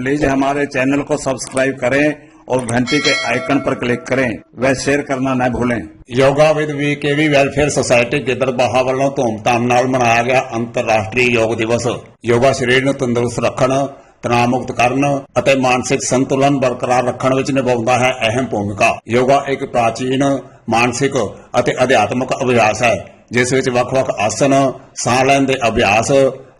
Please हमारे channel को subscribe करें और घंटी के आइकन पर क्लिक करें व शेयर करना न भूलें yoga with VKV welfare society Giddarbaha ਵੱਲੋਂ ਧੂਮਧਾਮ ਨਾਲ ਮਨਾਇਆ ਗਿਆ ਅੰਤਰਰਾਸ਼ਟਰੀ ਯੋਗ ਦਿਵਸ ਯੋਗਾ ਸਰੀਰ ਨੂੰ ਤੰਦਰੁਸਤ ਰੱਖਣ ਤਣਾਅ ਮੁਕਤ ਕਰਨ ਅਤੇ ਮਾਨਸਿਕ ਸੰਤੁਲਨ ਬਰਕਰਾਰ ਰੱਖਣ ਵਿੱਚ ਨਿਭਾਉਂਦਾ ਹੈ ਅਹਿਮ ਭੂਮਿਕਾ ਯੋਗਾ ਇੱਕ ਪ੍ਰਾਚੀਨ ਮਾਨਸਿਕ ਅਤੇ ਅਧਿਆਤਮਕ ਅਭਿਆਸ ਹੈ ਜਿਸ ਵਿੱਚ ਵੱਖ-ਵੱਖ ਆਸਨ ਸਾਹ ਲੈਣ ਦੇ ਅਭਿਆਸ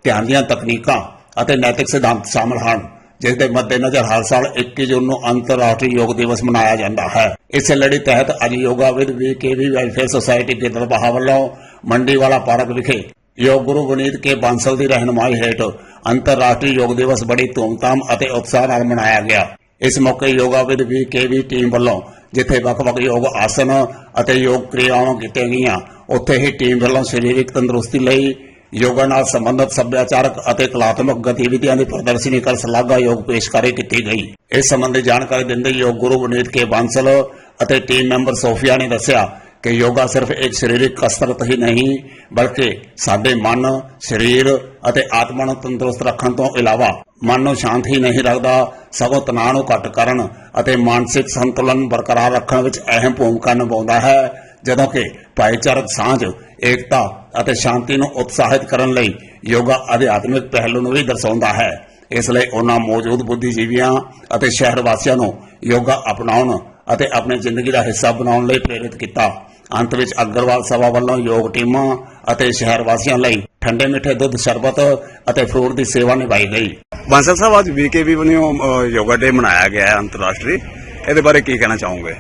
ਧਿਆਨ ਦੀਆਂ ਤਕਨੀਕਾਂ ਅਤੇ ਨੈਤਿਕ ਸਿਧਾਂਤ ਸ਼ਾਮਲ ਹਨ ਜਿਸ ਦੇ ਮੱਦੇਨਜ਼ਰ ਹਰ ਸਾਲ 21 ਜੂਨ ਨੂੰ ਅੰਤਰਰਾਸ਼ਟਰੀ ਯੋਗ ਦਿਵਸ ਮਨਾਇਆ ਜਾਂਦਾ ਹੈ। ਇਸੇ ਲੜੀ ਤਹਿਤ ਅੱਜ yoga with VKV welfare society Gidderbaha ਵੱਲੋਂ ਮੰਡੀਵਾਲਾ ਪਾਰਕ ਵਿਖੇ ਯੋਗ ਗੁਰੂ ਵਨੀਤ ਕੇ ਬਾਂਸਲ ਦੀ ਰਹਿਨੁਮਾਈ ਹੇਠ ਅੰਤਰਰਾਸ਼ਟਰੀ ਯੋਗ ਦਿਵਸ ਬੜੀ ਧੂਮਧਾਮ ਅਤੇ ਉਤਸ਼ਾਹ ਨਾਲ ਮਨਾਇਆ ਗਿਆ। ਇਸ ਮੌਕੇ ਯੋਗਾ ਵਿਦ ਵੀਕੇਵੀ ਟੀਮ ਵੱਲੋਂ ਜਿੱਥੇ ਵੱਖ-ਵੱਖ ਯੋਗ ਆਸਨ ਅਤੇ ਯੋਗ ਕਿਰਿਆਵਾਂ ਕੀਤੀਆਂ ਗਈਆਂ, ਉੱਥੇ ਹੀ ਟੀਮ ਵੱਲੋਂ ਸਰੀਰਕ ਤੰਦਰੁਸਤੀ ਲਈ ਯੋਗਾ ਨਾਲ ਸੰਬੰਧਿਤ ਸੱਭਿਆਚਾਰਕ ਅਤੇ ਕਲਾਤਮਕ ਗਤੀਵਿਧੀਆਂ ਦੀ ਪ੍ਰਦਰਸ਼ਨੀ ਕਰ ਸ਼ਲਾਘਾਯੋਗ ਪੇਸ਼ਕਾਰੀ ਕੀਤੀ ਗਈ। ਇਸ ਸੰਬੰਧੀ ਜਾਣਕਾਰੀ ਦਿੰਦੇ ਯੋਗ ਗੁਰੂ ਵਨੀਤ ਕੇ ਬਾਂਸਲ ਅਤੇ ਟੀਮ ਮੈਂਬਰ ਸੋਫੀਆ ਨੇ ਦੱਸਿਆ ਕਿ ਯੋਗਾ ਸਿਰਫ ਇੱਕ ਸਰੀਰਕ ਕਸਰਤ ਹੀ ਨਹੀਂ, ਬਲਕਿ ਸਾਡੇ ਮਨ, ਸਰੀਰ ਅਤੇ ਆਤਮਾ ਨੂੰ ਤੰਦਰੁਸਤ ਰੱਖਣ ਤੋਂ ਇਲਾਵਾ ਮਨ ਨੂੰ ਸ਼ਾਂਤ ਹੀ ਨਹੀਂ ਰੱਖਦਾ, ਸਗੋਂ ਤਣਾਅ ਨੂੰ ਘੱਟ ਕਰਨ ਅਤੇ ਮਾਨਸਿਕ ਸੰਤੁਲਨ ਬਰਕਰਾਰ ਰੱਖਣ ਵਿੱਚ ਅਹਿਮ ਭੂਮਿਕਾ ਨਿਭਾਉਂਦਾ ਹੈ। ਜਦੋਂ ਕਿ ਭਾਈਚਾਰਕ ਸਾਂਝ ਏਕਤਾ ਅਤੇ ਸ਼ਾਂਤੀ ਨੂੰ ਉਤਸ਼ਾਹਿਤ ਕਰਨ ਲਈ ਯੋਗਾ ਅਧਿਆਤਮਿਕ ਪਹਿਲੂ ਨੂੰ ਵੀ ਦਰਸਾਉਂਦਾ ਹੈ। ਇਸ ਲਈ ਉਹਨਾਂ ਮੌਜੂਦ ਬੁੱਧੀਜੀਵੀਆਂ ਅਤੇ ਸ਼ਹਿਰ ਵਾਸੀਆਂ ਨੂੰ ਯੋਗਾ ਅਪਣਾਉਣ ਅਤੇ ਆਪਣੀ ਜ਼ਿੰਦਗੀ ਦਾ ਹਿੱਸਾ ਬਣਾਉਣ ਲਈ ਪ੍ਰੇਰਿਤ ਕੀਤਾ। ਅੰਤ ਵਿੱਚ ਅਗਰਵਾਲ ਸਭਾ ਵੱਲੋਂ ਯੋਗ ਟੀਮਾਂ ਅਤੇ ਸ਼ਹਿਰ ਵਾਸੀਆਂ ਲਈ ਠੰਡੇ ਮਿੱਠੇ ਦੁੱਧ ਸ਼ਰਬਤ ਅਤੇ ਫਰੂਟ ਦੀ ਸੇਵਾ ਨਿਭਾਈ ਗਈ। ਬਾਂਸਲ ਸਾਹਿਬ ਅੱਜ ਵੀਕੇਵੀ ਵੱਲੋਂ ਅ, ਯੋਗਾ ਡੇ ਮਨਾਇਆ ਗਿਆ ਹੈ ਅੰਤਰਰਾਸ਼ਟਰੀ। ਇਹਦੇ ਬਾਰੇ ਕੀ ਕਹਿਣਾ ਚਾਹੋਗੇ?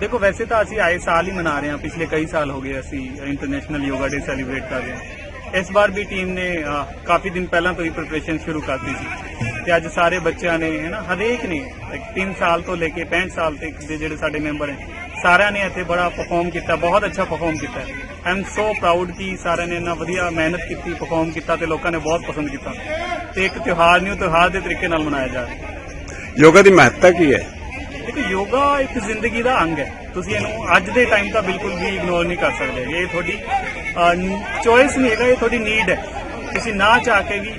ਦੇਖੋ, ਵੈਸੇ ਤਾਂ ਅਸੀਂ ਆਏ ਸਾਲ ਹੀ ਮਨਾ ਰਹੇ ਹਾਂ। ਪਿਛਲੇ ਕਈ ਸਾਲ ਹੋ ਗਏ ਅਸੀਂ ਇੰਟਰਨੈਸ਼ਨਲ ਯੋਗਾ ਡੇ ਸੈਲੀਬ੍ਰੇਟ ਕਰ ਰਹੇ ਹਾਂ। ਇਸ ਵਾਰ ਵੀ ਟੀਮ ਨੇ ਕਾਫੀ ਦਿਨ ਪਹਿਲਾਂ ਤੋਂ ਹੀ ਪ੍ਰਿਪਰੇਸ਼ਨ ਸ਼ੁਰੂ ਕਰਤੀ ਸੀ। ਤੇ ਅੱਜ ਸਾਰੇ ਬੱਚਿਆਂ ਨੇ ਹੈ ਨਾ ਹਰੇਕ ਨੇ 3 ਸਾਲ ਤੋਂ ਲੈ ਕੇ 65 ਸਾਲ ਤੱਕ ਦੇ ਜਿਹੜੇ ਸਾਡੇ ਮੈਂਬਰ ਹੈ ਸਾਰਿਆਂ ਨੇ ਇੱਥੇ ਬੜਾ ਪਰਫਾਰਮ ਕੀਤਾ, ਬਹੁਤ ਅੱਛਾ ਪਰਫਾਰਮ ਕੀਤਾ। ਆਈ ਐਮ ਸੋ ਪ੍ਰਾਊਡ ਕਿ ਸਾਰਿਆਂ ਨੇ ਇੰਨਾ ਵਧੀਆ ਮਿਹਨਤ ਕੀਤੀ ਪਰਫਾਰਮ ਕੀਤਾ ਤੇ ਲੋਕਾਂ ਨੇ ਬਹੁਤ ਪਸੰਦ ਕੀਤਾ। ਤੇ ਇੱਕ ਤਿਉਹਾਰ ਨੂੰ ਤਿਉਹਾਰ ਦੇ ਤਰੀਕੇ ਨਾਲ ਮਨਾਇਆ ਜਾ ਰਿਹਾ। ਯੋਗਾ ਦੀ ਮਹੱਤਤਾ ਕੀ ਹੈ? ਦੇਖੋ ਯੋਗਾ ਇੱਕ ਜ਼ਿੰਦਗੀ ਦਾ ਅੰਗ ਹੈ। ਤੁਸੀਂ ਇਹਨੂੰ ਅੱਜ ਦੇ ਟਾਈਮ ਤਾਂ ਬਿਲਕੁਲ ਵੀ ਇਗਨੋਰ ਨਹੀਂ ਕਰ ਸਕਦੇ ਇਹ ਤੁਹਾਡੀ ਚੋਇਸ ਨਹੀਂ ਹੈਗਾ ਇਹ ਤੁਹਾਡੀ ਨੀਡ ਹੈ। ਤੁਸੀਂ ਨਾ ਚਾਹ ਕੇ ਵੀ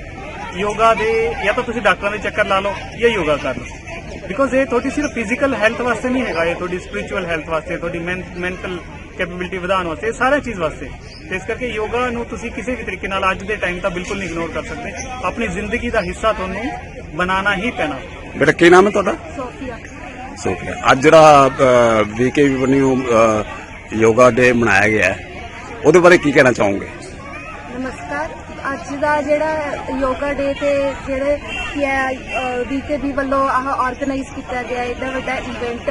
ਯੋਗਾ ਦੇ ਜਾਂ ਤਾਂ ਤੁਸੀਂ ਡਾਕਟਰਾਂ ਦੇ ਚੱਕਰ ਲਾ ਲਓ ਜਾਂ ਯੋਗਾ ਕਰ ਲਓ। ਬਿਕੋਜ਼ ਇਹ ਤੁਹਾਡੀ ਸਿਰਫ ਫਿਜ਼ੀਕਲ ਹੈਲਥ ਵਾਸਤੇ ਨਹੀਂ ਹੈਗਾ ਇਹ ਤੁਹਾਡੀ ਸਪਿਰਚੁਅਲ ਹੈਲਥ ਵਾਸਤੇ ਤੁਹਾਡੀ ਮੈਂਟਲ ਕੈਪੇਬਿਲਿਟੀ ਵਧਾਉਣ ਵਾਸਤੇ ਇਹ ਸਾਰਾ ਚੀਜ਼ ਵਾਸਤੇ। ਤੇ ਇਸ ਕਰਕੇ ਯੋਗਾ ਨੂੰ ਤੁਸੀਂ ਕਿਸੇ ਵੀ ਤਰੀਕੇ ਨਾਲ ਅੱਜ ਦੇ ਟਾਈਮ ਤਾਂ ਬਿਲਕੁਲ ਨਹੀਂ ਇਗਨੋਰ ਕਰ ਸਕਦੇ। ਆਪਣੀ ਜ਼ਿੰਦਗੀ ਦਾ ਹਿੱਸਾ ਤੁਹਾਨੂੰ ਬਣਾਉਣਾ ਹੀ ਪੈਣਾ। ਬੇਟਾ ਕੀ ਨਾਮ ਹੈ ਤੁਹਾਡਾ? ਸੋਫੀਆ। ਸੋਫੀਆ ਅੱਜ ਜਿਹੜਾ ਵੀਕੇਵੀ ਵੱਲੋਂ ਯੋਗਾ ਡੇ ਮਨਾਇਆ ਗਿਆ ਹੈ, ਉਹਦੇ ਬਾਰੇ ਕੀ ਕਹਿਣਾ ਚਾਹੋਗੇ? ਨਮਸਕਾਰ। ਅੱਜ ਦਾ ਜਿਹੜਾ ਯੋਗਾ ਡੇ ਤੇ ਜਿਹੜੇ ਕੀ ਹੈ ਬੀਕੇਬੀ ਵੱਲੋਂ ਆਹ ਆਰਗੇਨਾਈਜ਼ ਕੀਤਾ ਗਿਆ, ਇਹਦਾ ਵੱਡਾ ਇਵੈਂਟ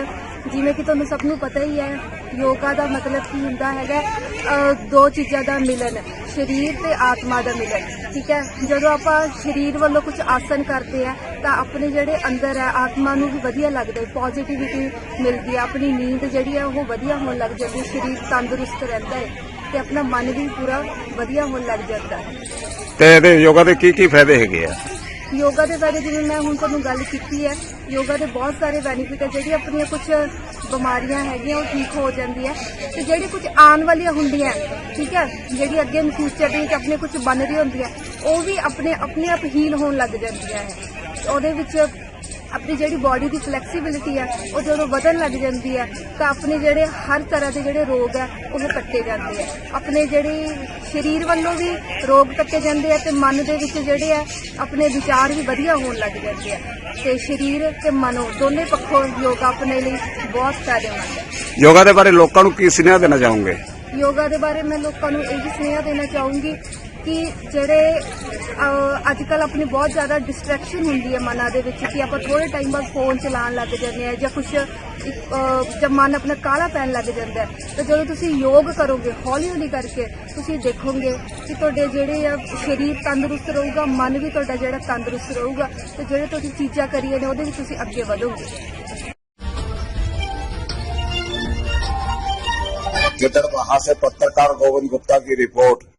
ਜਿਵੇਂ ਕਿ ਤੁਹਾਨੂੰ ਸਭ ਨੂੰ ਪਤਾ ਹੀ ਹੈ, ਯੋਗਾ ਦਾ ਮਤਲਬ ਕੀ ਹੁੰਦਾ ਹੈਗਾ ਦੋ ਚੀਜ਼ਾਂ ਦਾ ਮਿਲਨ, ਸਰੀਰ ਤੇ ਆਤਮਾ ਦਾ ਮਿਲਨ, ਠੀਕ ਹੈ? ਜਦੋਂ ਆਪਾਂ ਸਰੀਰ ਵੱਲੋਂ ਕੁਝ ਆਸਨ ਕਰਦੇ ਆ, ਤਾਂ ਆਪਣੇ ਜਿਹੜੇ ਅੰਦਰ ਹੈ, ਆਤਮਾ ਨੂੰ ਵੀ ਵਧੀਆ ਲੱਗਦਾ ਹੈ ਪੋਜ਼ਿਟਿਵਿਟੀ ਮਿਲਦੀ ਹੈ, ਆਪਣੀ ਨੀਂਦ ਜਿਹੜੀ ਹੈ, ਉਹ ਵਧੀਆ ਹੋਣ ਲੱਗ ਜਾਂਦੀ ਹੈ, ਸਰੀਰ ਤੰਦਰੁਸਤ ਰਹਿੰਦਾ ਹੈ ਤੇ ਆਪਣਾ ਮਨ ਵੀ ਪੂਰਾ ਵਧੀਆ ਹੋਣ ਲੱਗ ਜਾਂਦਾ ਹੈ। ਤੇ ਇਹਦੇ ਯੋਗਾ ਦੇ ਕੀ ਕੀ ਫਾਇਦੇ ਹੈਗੇ ਆ? ਯੋਗਾ ਦੇ ਬਾਰੇ ਜਿਵੇਂ ਮੈਂ ਹੁਣ ਤੁਹਾਨੂੰ ਗੱਲ ਕੀਤੀ ਹੈ, ਯੋਗਾ ਦੇ ਬਹੁਤ ਸਾਰੇ ਬੈਨੀਫਿਟ ਹੈ, ਜਿਹੜੀ ਆਪਣੀਆਂ ਕੁਝ ਬਿਮਾਰੀਆਂ ਹੈਗੀਆਂ, ਉਹ ਠੀਕ ਹੋ ਜਾਂਦੀਆਂ ਤੇ ਜਿਹੜੀ ਕੁਝ ਆਉਣ ਵਾਲੀਆਂ ਹੁੰਦੀਆਂ ਠੀਕ ਹੈ, ਜਿਹੜੀ ਅੱਗੇ ਫਿਊਚਰ ਦੇ ਵਿੱਚ ਆਪਣੇ ਕੁਝ ਬਣ ਰਹੀ ਹੈ, ਉਹ ਵੀ ਆਪਣੇ ਆਪਣੇ ਆਪ ਹੀਲ ਹੋਣ ਲੱਗ ਜਾਂਦੀਆਂ ਹੈ। ਉਹਦੇ ਵਿੱਚ ਆਪਣੀ ਜਿਹੜੀ ਬਾਡੀ ਦੀ ਫਲੈਕਸੀਬਿਲਿਟੀ ਹੈ ਉਹ ਜਦੋਂ ਵਧਣ ਲੱਗ ਜਾਂਦੀ ਹੈ ਤਾਂ ਆਪਣੇ ਜਿਹੜੇ ਹਰ ਤਰ੍ਹਾਂ ਦੇ ਜਿਹੜੇ ਰੋਗ ਹੈ ਉਹ ਕੱਟੇ ਜਾਂਦੇ ਆ। ਆਪਣੇ ਜਿਹੜੇ ਸਰੀਰ ਵੱਲੋਂ ਵੀ ਰੋਗ ਕੱਟੇ ਜਾਂਦੇ ਆ ਤੇ ਮਨ ਦੇ ਵਿੱਚ ਜਿਹੜੇ ਆ ਆਪਣੇ ਵਿਚਾਰ ਵੀ ਵਧੀਆ ਹੋਣ ਲੱਗ ਜਾਂਦੇ ਆ। ਤੇ ਸਰੀਰ ਤੇ ਮਨ ਦੋਨੇ ਪੱਖੋਂ ਯੋਗਾ ਆਪਣੇ ਲਈ ਬਹੁਤ ਫਾਇਦੇਮੰਦ ਹੈ ਯੋਗਾ ਦੇ ਬਾਰੇ ਲੋਕਾਂ ਨੂੰ ਕੀ ਸੁਨੇਹਾ ਦੇਣਾ ਚਾਹੋਗੇ? ਯੋਗਾ ਦੇ ਬਾਰੇ ਮੈਂ ਲੋਕਾਂ ਨੂੰ ਇਹ ਸੁਨੇਹਾ ਦੇਣਾ ਚਾਹੂੰਗੀ ਕਿ ਜਿਹੜੇ ਅੱਜ ਕੱਲ ਆਪਣੀ ਬਹੁਤ ਜ਼ਿਆਦਾ ਡਿਸਟਰੈਕਸ਼ਨ ਹੁੰਦੀ ਹੈ ਮਨਾਂ ਦੇ ਵਿੱਚ ਕਿ ਆਪਾਂ ਥੋੜੇ ਟਾਈਮ ਬਾਅਦ ਫੋਨ ਚਲਾਉਣ ਲੱਗ ਜਾਂਦੇ ਆ ਜਾਂ ਕੁਝ ਜਦ ਮਨ ਆਪਣਾ ਕਾਲਾ ਪੈਣ ਲੱਗ ਜਾਂਦਾ ਹੈ ਤਾਂ ਜਦੋਂ ਤੁਸੀਂ ਯੋਗ ਕਰੋਗੇ ਹੌਲੀ ਹੌਲੀ ਕਰਕੇ ਤੁਸੀਂ ਦੇਖੋਗੇ ਕਿ ਤੁਹਾਡੇ ਜਿਹੜੇ ਆ ਸਰੀਰ ਤੰਦਰੁਸਤ ਰਹੂਗਾ ਮਨ ਵੀ ਤੁਹਾਡਾ ਜਿਹੜਾ ਤੰਦਰੁਸਤ ਰਹੂਗਾ ਤੇ ਜਿਹੜੇ ਤੁਸੀਂ ਚੀਜ਼ਾਂ ਕਰੀਏ ਨੇ ਉਹਦੇ ਵਿੱਚ ਤੁਸੀਂ ਅੱਗੇ ਵਧੋਗੇ गिद्दड़बाहा से पत्रकार गोविंद गुप्ता की रिपोर्ट